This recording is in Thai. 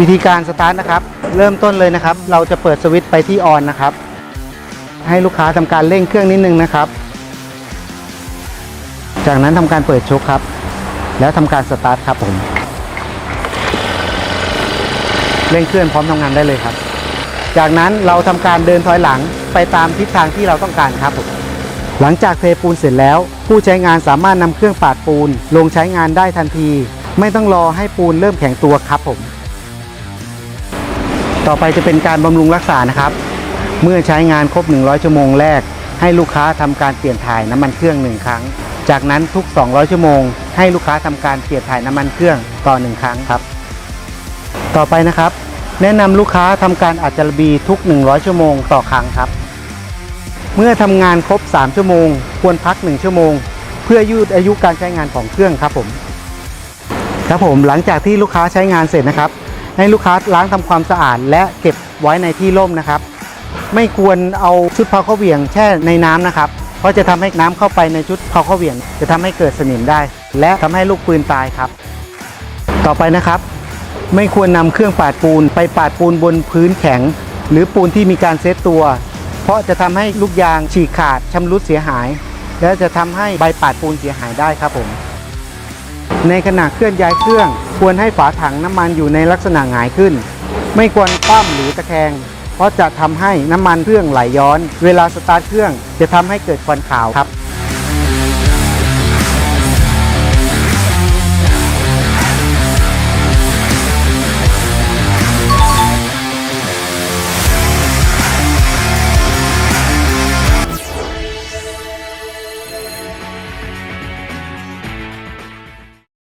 วิธีการสตาร์ทนะครับ เริ่มต้นเลยนะครับ เราจะเปิดสวิตช์ไปที่ออนนะครับ ให้ลูกค้าทำการเร่งเครื่องนิดนึงนะครับ จากนั้นทำการเปิดโชคครับ แล้วทำการสตาร์ทครับผมเร่งเครื่องพร้อมทำงานได้เลยครับ จากนั้นเราทำการเดินถอยหลังไปตามทิศทางที่เราต้องการครับผมหลังจากเทปูนเสร็จแล้ว ผู้ใช้งานสามารถนำเครื่องปาดปูน ลงใช้งานได้ทันที ไม่ต้องรอให้ปูนเริ่มแข็งตัวครับผม ต่อไปจะเป็นการบำรุงรักษานะครับ เมื่อใช้งานครบ 100 ชั่วโมงแรก ให้ลูกค้าทำการเปลี่ยนถ่ายน้ำมันเครื่องหนึ่งครั้ง จากนั้นทุก 200 ชั่วโมง ให้ลูกค้าทำการเปลี่ยนถ่ายน้ำมันเครื่องต่อหนึ่งครั้งครับ ต่อไปนะครับ แนะนำลูกค้าทำการอัดจารบีทุก 100 ชั่วโมงต่อครั้งครับ เมื่อทำงานครบ 3 ชั่วโมง ควรพัก 1 ชั่วโมง เพื่อยืดอายุการใช้งานของเครื่องครับผมครับผมหลังจากที่ลูกค้าใช้งานเสร็จนะครับ ให้ลูกค้าล้างทำความสะอาด และเก็บไว้ในที่ร่มนะครับ ไม่ควรเอาชุดเผาข้าเหวี่ยงแช่ในน้ำนะครับ เพราะจะทำให้น้ำเข้าไปในชุดเผาข้าเหวี่ยง จะทำให้เกิดสนิมได้ และทำให้ลูกปืนตายครับ ต่อไปนะครับ ไม่ควรนำเครื่องปาดปูน ไปปาดปูนบนพื้นแข็ง หรือปูนที่มีการเซตตัว เพราะจะทำให้ลูกยางฉีกขาดชำรุดเสียหาย และจะทำให้ใบปาดปูนเสียหายได้ครับผมในขณะเคลื่อนย้ายเครื่อง ควรให้ฝาถังน้ำมันอยู่ในลักษณะหงายขึ้น ไม่ควรคว่ำหรือตะแคง เพราะจะทำให้น้ำมันเครื่องไหลย้อน เวลาสตาร์ทเครื่องจะทำให้เกิดควันขาวครับ